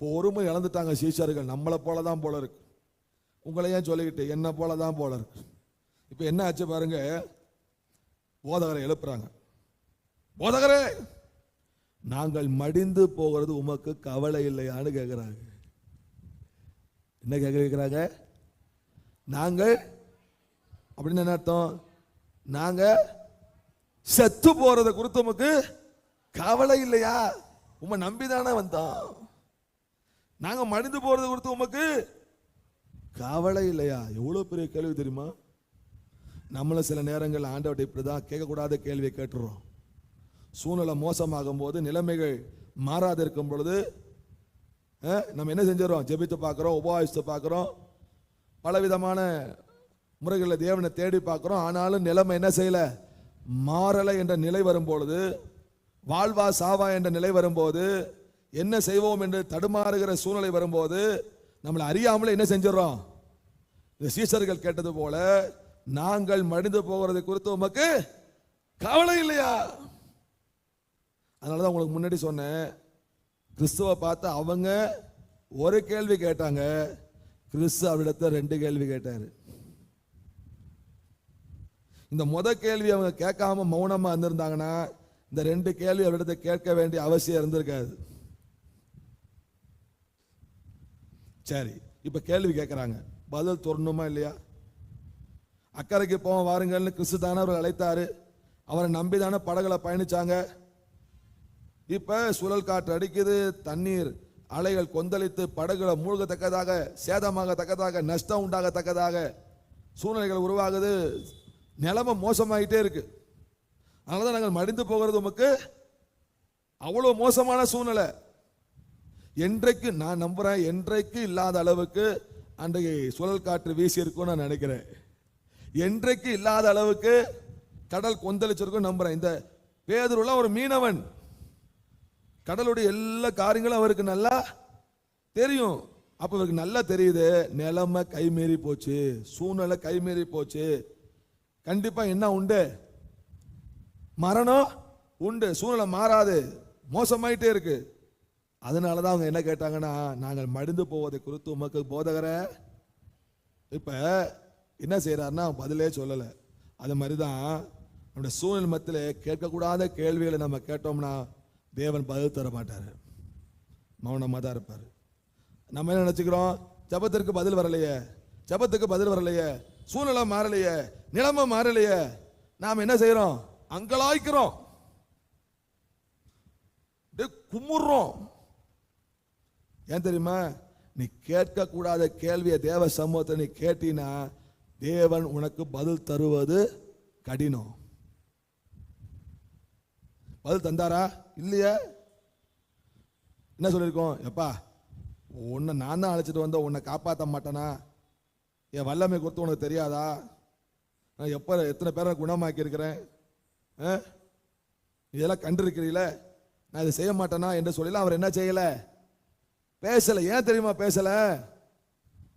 பொறுமை இழந்துட்டாங்க சீஷர்கள் நம்மளை போல தான் போல இருக்கு. உங்களை ஏன் சொல்லிக்கிட்டு? என்ன போல தான் போல இருக்கு. இப்போ என்ன ஆச்சு பாருங்க. போதகரை எழுப்புறாங்க. போதகரே நாங்கள் மடிந்து போகிறது உமக்கு கவலை இல்லையான்னு கேட்குறாங்க என்ன கேட்குறாங்க நாங்கள் அப்படின்னு என்ன அர்த்தம்? நாங்க செத்து போகிறத குறித்து உமக்கு கவலை இல்லையா? உம்மை நம்பிதானே வந்தோம். நாங்கள் மடிந்து போகிறது கொடுத்து உமக்கு கவலை இல்லையா? எவ்வளோ பெரிய கேள்வி தெரியுமா? நம்மளும் சில நேரங்கள் ஆண்டவர்கிட்ட இப்படிதான் கேட்கக்கூடாத கேள்வியை கேட்டுறோம். சூழ்நிலை மோசமாகும் போது நிலைமைகள் மாறாது இருக்கும் பொழுது நம்ம என்ன செஞ்சிடறோம்? ஜெபித்து பார்க்குறோம் உபவாசித்து பார்க்குறோம். பலவிதமான முறைகளில் தேவனை தேடி பார்க்குறோம். ஆனாலும் நிலைமை என்ன செய்யலை? மாறலை என்ற நிலை வரும்பொழுது வாழ்வா சாவா என்ற நிலை வரும்போது என்ன செய்வோம் என்று தடுமாறுகிற சூழ்நிலை வரும்போது நம்மளை அறியாமலே என்ன செஞ்சிடறோம்? இந்த சீசர்கள் கேட்டது போல நாங்கள் மடிந்து போகிறது குறித்து உமக்கு கவலை இல்லையா? அதனால தான் உங்களுக்கு முன்னாடி சொன்னேன் கிறிஸ்துவை பார்த்து அவங்க ஒரு கேள்வி கேட்டாங்க கிறிஸ்து அவரிடத்த ரெண்டு கேள்வி கேட்டாரு. இந்த முத கேள்வி அவங்க கேட்காம மௌனமாக இருந்திருந்தாங்கன்னா இந்த ரெண்டு கேள்வி அவரிடத்த கேட்க வேண்டிய அவசியம் இருந்திருக்காது. சரி இப்போ கேள்வி கேட்குறாங்க பதில் தொடணுமா இல்லையா? அக்கறைக்கு போவோம் வாருங்கள்னு கிறிஸ்து தானே அவர் அழைத்தாரு. அவரை நம்பி தானே படகுல பயணிச்சாங்க. இப்போ சுழல் காற்று அடிக்குது தண்ணீர் அலைகள் கொந்தளித்து படகுல மூழ்கத்தக்கதாக சேதமாகத்தக்கதாக நஷ்டம் உண்டாகத்தக்கதாக சூழ்நிலைகள் உருவாகுது. நிலைமை மோசமாகிட்டே இருக்கு. அதனால தான் நாங்கள் மடிந்து போகிறது உமக்கு அவ்வளோ மோசமான சூழ்நிலை. என்றைக்கு நான் நம்புகிறேன் என்றைக்கு இல்லாத அளவுக்கு அன்றைக்கு சுழல் காற்று வீசியிருக்கும்னு நான் நினைக்கிறேன். என்றைக்கு இல்லாத அளவுக்கு கடல் கொந்தளிச்சிருக்கும் நம்புகிறேன் இந்த பேதுருலாம் ஒரு மீனவன். கடலுடைய எல்லா காரியங்களும் அவருக்கு நல்லா தெரியும். அப்போ அவருக்கு நல்லா தெரியுது நிலமை கைமீறி போச்சு சூழ்நிலை கைமீறி போச்சு. கண்டிப்பாக என்ன உண்டு? மரணம் உண்டு. சூழ்நிலை மாறாது. மோசமாயிட்டே இருக்கு. அதனால தான் அவங்க என்ன கேட்டாங்கன்னா நாங்கள் மடிந்து போவதை குறித்து உமக்கு போதகர. இப்போ என்ன செய்கிறாருன்னா பதிலே சொல்லலை. அது மாதிரி தான் நம்முடைய சூழ்நிலை மத்தியில் கேட்கக்கூடாத கேள்விகளை நம்ம கேட்டோம்னா தேவன் பதில் தர மாட்டார். மௌனமாக தான் இருப்பார். நம்ம என்ன நினச்சிக்கிறோம்? ஜபத்திற்கு பதில் வரலையே. ஜபத்துக்கு பதில் வரலையே. சூழ்நிலை மாறலையே. நிலைமை மாறலையே. நாம் என்ன செய்கிறோம் அங்கலாய்க்கிறோம். அப்படியே குமுறுறோம். ஏன் தெரியுமா? நீ கேட்கக்கூடாத கேள்வியை தேவ சமூகத்தை நீ கேட்டினா தேவன் உனக்கு பதில் தருவது கடினம். பதில் தந்தாரா? இல்லையா. என்ன சொல்லியிருக்கோம்? எப்பா உன்னை நான் தான் அழைச்சிட்டு வந்த உன்னை காப்பாற்ற மாட்டேனா? என் வல்லமை கொடுத்து உனக்கு தெரியாதா? நான் எப்போ எத்தனை பேரை குணமாக்கியிருக்கிறேன்? இதெல்லாம் கண்டிருக்கிறீங்களே நான் இதை செய்ய மாட்டேனா? என்று சொல்லல அவர் என்ன செய்யலை? பேசல. ஏன் தெரியுமா பேசல?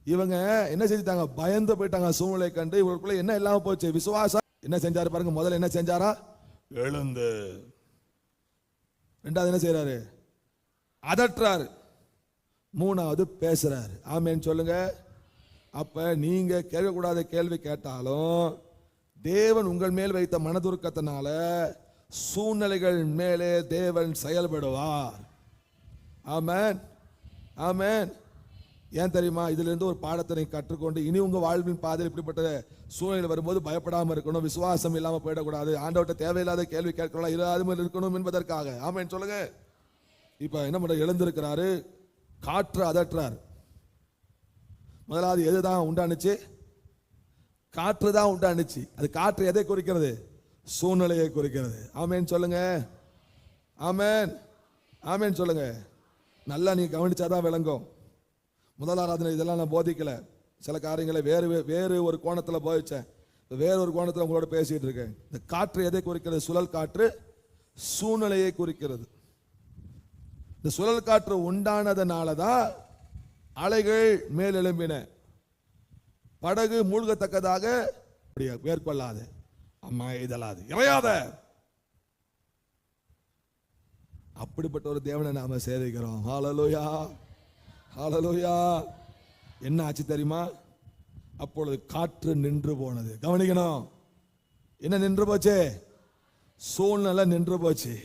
இவங்க என்ன செஞ்சுட்டாங்க? பயந்து போயிட்டாங்க சூழ்நிலை கண்டு இவங்களுக்குள்ள என்ன இல்லாம போச்சு? விசுவாசம். என்ன செஞ்சாரு பாருங்க. முதல்ல என்ன செஞ்சாரா? எழுந்து. ரெண்டாவது என்ன செய்யறாரு அதட்டுறாரு மூணாவது பேசுறாரு. ஆமேன்னு சொல்லுங்க. அப்ப நீங்க கேட்கக்கூடாத கேள்வி கேட்டாலும் தேவன் உங்கள் மேல் வைத்த மனதுருக்கத்தினால சூழ்நிலைகள் மேலே தேவன் செயல்படுவார். ஆமேன். ஆமேன். ஏன் தெரியுமா? இதிலிருந்து ஒரு பாடத்தை கற்றுக்கொண்டு இனி உங்கள் வாழ்வின் பாதையில் இப்படிப்பட்ட சூழ்நிலை வரும்போது பயப்படாமல் இருக்கணும் விசுவாசம் இல்லாமல் போயிடக்கூடாது. ஆண்டவர்கிட்ட தேவையில்லாத கேள்வி கேட்கலாம் இல்லாத இருக்கணும் என்பதற்காக. ஆமேன் சொல்லுங்க. இப்போ என்ன பண்ற எழுந்திருக்கிறாரு காற்று அதட்டுறார். முதலாவது எதுதான் உண்டானுச்சு? காற்று தான் உண்டானுச்சு. அது காற்று எதை குறிக்கிறது? சூழ்நிலையை குறிக்கிறது. ஆமேன் சொல்லுங்க. ஆமேன். ஆமேன் சொல்லுங்க. நல்லா நீ கவனிச்சாதான் விளங்கும். முதல் ஆராதனை இதெல்லாம் நான் போதிக்கலை. சில காரியங்களை வேறு வே- வேறு ஒரு கோணத்தில் போதிச்சேன். வேறு ஒரு கோணத்தில் உங்களோட பேசிகிட்டு இருக்கேன். இந்த காற்று எதை குறிக்கிறது? சுழல் காற்று சூழ்நிலையை குறிக்கிறது. இந்த சுழல் காற்று உண்டானதுனால தான் அலைகள் மேலெழும்பின. படகு மூழ்கத்தக்கதாக மேற்கொள்ளாது அம்மா இதழாது. இறையாத! அப்படிப்பட்ட ஒரு தேவனை நாம சேவிக்கிறோம். ஹாலலோயா ஹாலலோயா என்ன ஆச்சு தெரியுமா? அப்பொழுது காற்று நின்று போனது. கவனிக்கணும். என்ன நின்று போச்சு? சூழ்நிலை நின்று போச்சு.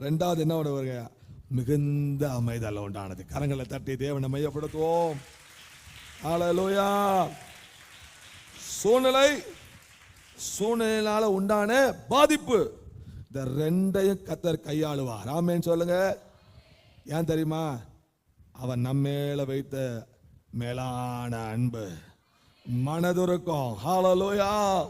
ரெண்டாவது என்ன ஒன்று வருங்க மிகுந்த அமைதல் உண்டானது. கரங்களை தட்டி தேவனை மையப்படுத்துவோம். ஹாலலோயா சூழ்நிலை சூழ்நிலையினால உண்டான பாதிப்பு. இந்த ரெண்டையும் கத்தர் கையாளுவார். ஆமேன்னு சொல்லுங்க. ஏன் தெரியுமா? அவன் நம்மேல வைத்த மேலான அன்பு. மனதுருக்கம். ஹாலலோயா